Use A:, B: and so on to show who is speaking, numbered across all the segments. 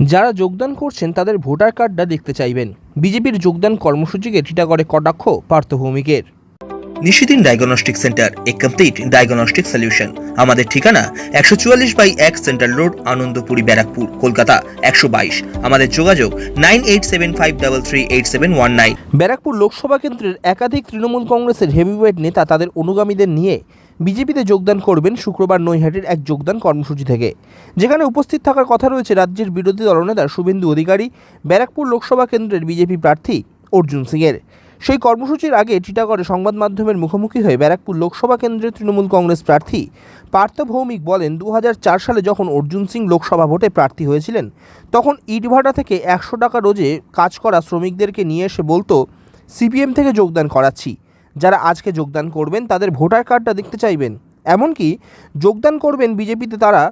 A: যারা যোগদান করছেন তাদের ভোটার কার্ডটা দেখতে চাইবেন। বিজেপির যোগদান কর্মসূচিকে টিটাগড়ে কটাক্ষ পার্থভৌমিকের।
B: Nishidin diagnostic centre a complete diagnostic solution আমাদের ঠিকানা একশো চুয়াল্লিশ বাই এক সেন্ট্রাল রোড, আনন্দপুরি, ব্যারাকপুর, কলকাতা একশো বাইশ। আমাদের যোগাযোগ nine eight seven five double three eight seven one nine.
A: Barrackpore Lok Sabha কেন্দ্রের একাধিক তৃণমূল কংগ্রেসের হেভিওয়েট নেতা তাদের অনুগামীদের নিয়ে বিজেপিতে যোগদান করবেন শুক্রবার নৈহাটির এক যোগদান কর্মসূচি থেকে। যেখানে উপস্থিত থাকার কথা রয়েছে রাজ্যের বিরোধী দলনেতা শুভেন্দু অধিকারী, ব্যারাকপুর লোকসভা কেন্দ্রের বিজেপি প্রার্থী অর্জুন সিংয়ের। সেই কর্মসূচির আগে টিটাগড়ে সংবাদ মাধ্যমের মুখোমুখি হয়ে ব্যারাকপুর লোকসভা কেন্দ্রের তৃণমূল কংগ্রেস প্রার্থী পার্থ ভৌমিক বলেন দু হাজার চার সালে যখন অর্জুন সিং লোকসভা ভোটে প্রার্থী হয়েছিলেন, তখন ইটভাটা থেকে একশো টাকা রোজে কাজ করা শ্রমিকদেরকে নিয়ে এসে বলতো, সিপিএম থেকে যোগদান করাচ্ছি। যারা আজকে যোগদান করবেন, তাদের ভোটার কার্ডটা দেখতে চাইবেন। এমনকি যোগদান করবেন বিজেপিতে তারা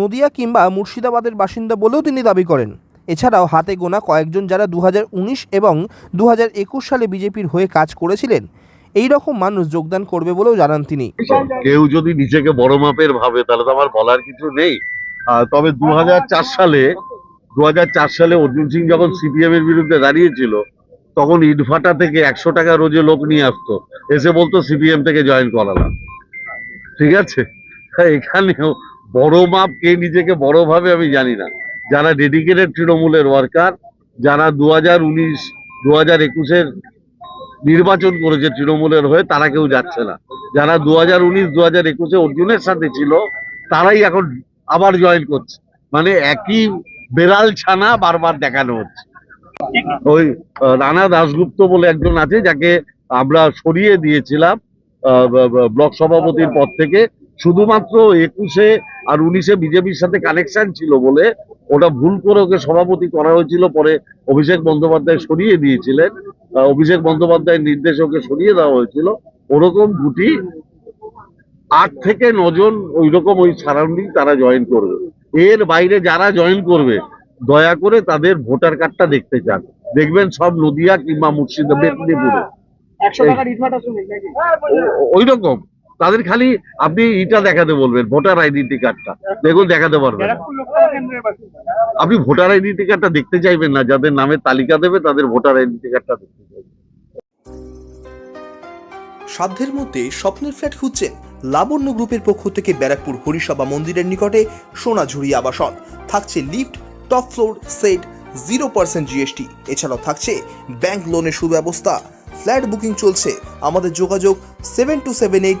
A: নদিয়া কিংবা মুর্শিদাবাদের বাসিন্দা বলেও তিনি দাবি করেন। এছাড়াও হাতে গোনা কয়েকজন যারা দুহাজার উনিশ এবং দুহাজার একুশ সালে বিজেপির হয়ে কাজ করেছিলেন। এই রকম মানুষ যোগদান করবে বলেও জানান তিনি।
C: কেউ যদি নিজেকে বড় মাপের ভাবে, তাহলে তো আমার বলার কিছু নেই। তবে দুই হাজার চার সালে, দুহাজার চার সালে অর্জুন সিং যখন সিপিএম এর বিরুদ্ধে দাঁড়িয়েছিল, তখন ইটভাটা থেকে একশো টাকা রোজে লোক নিয়ে আসতো। এসে বলতো সিপিএম থেকে জয়েন করালাম। ঠিক আছে? এখানেও বড় মাপ কে নিজেকে বড় ভাবে আমি জানি না। যারা ডেডিকেটেড তৃণমূলের ওয়ার্কার যারা দু হাজার উনিশ দু হাজার একুশের নির্বাচন করেছে তৃণমূলের হয়ে, তারা কেউ যাচ্ছে না। যারা দু হাজার উনিশ দু হাজার একুশে অর্জুনের সাথে ছিল, তারাই এখন আবার জয়েন করছে। মানে একই বেড়াল ছানা বারবার দেখানো হচ্ছে। ওই রানা দাশগুপ্ত বলে একজন আছে, যাকে আমরা সরিয়ে দিয়েছিলাম ব্লক সভাপতির পদ থেকে। শুধুমাত্র একুশে আর উনিশে বিজেপির সাথে কানেকশন ছিল বলে ওটা ভুল করে ওকে সভাপতি করা হয়েছিল পরে অভিষেক বন্দ্যোপাধ্যায় সরিয়ে দিয়েছিলেন। অভিষেক বন্দ্যোপাধ্যায়ের নির্দেশে ওকে সরিয়ে দেওয়া হয়েছিল। ওরকম গুটি আট থেকে নজন ওই রকম ওই সারাউন্ডিং তারা জয়েন করবে। এর বাইরে যারা জয়েন করবে দয়া করে তাদের ভোটার কার্ডটা দেখতে চান। দেখবেন সব নদিয়া কিংবা মুর্শিদাবাদ মেদিনীপুরে।
D: শ্রমিক নাকি?
C: ওই রকম তাদের খালি আপনি ইটা দেখাতে বলবেন, ভোটার আইডেন্টি কার্ডটা দেখুন, দেখাতে পারবেন। আপনি ভোটার আইডেন্টি কার্ডটা দেখতে চাইবেন না, যাদের নামের তালিকা দেবে, তাদের ভোটার আইডেন্টি কার্ডটা দেখতে
B: সাধ্যের মধ্যে স্বপ্নের ফ্ল্যাট খুঁজছেন লাবণ্য গ্রুপের পক্ষ থেকে ব্যারাকপুর হরিসভা মন্দিরের নিকটে সোনাঝুরি আবাসন। থাকছে lift, top floor, set, zero percent GST. এছাড়াও থাকছে ব্যাংক লোনের সুব্যবস্থা। ফ্ল্যাট বুকিং চলছে। আমাদের যোগাযোগ seven two seven eight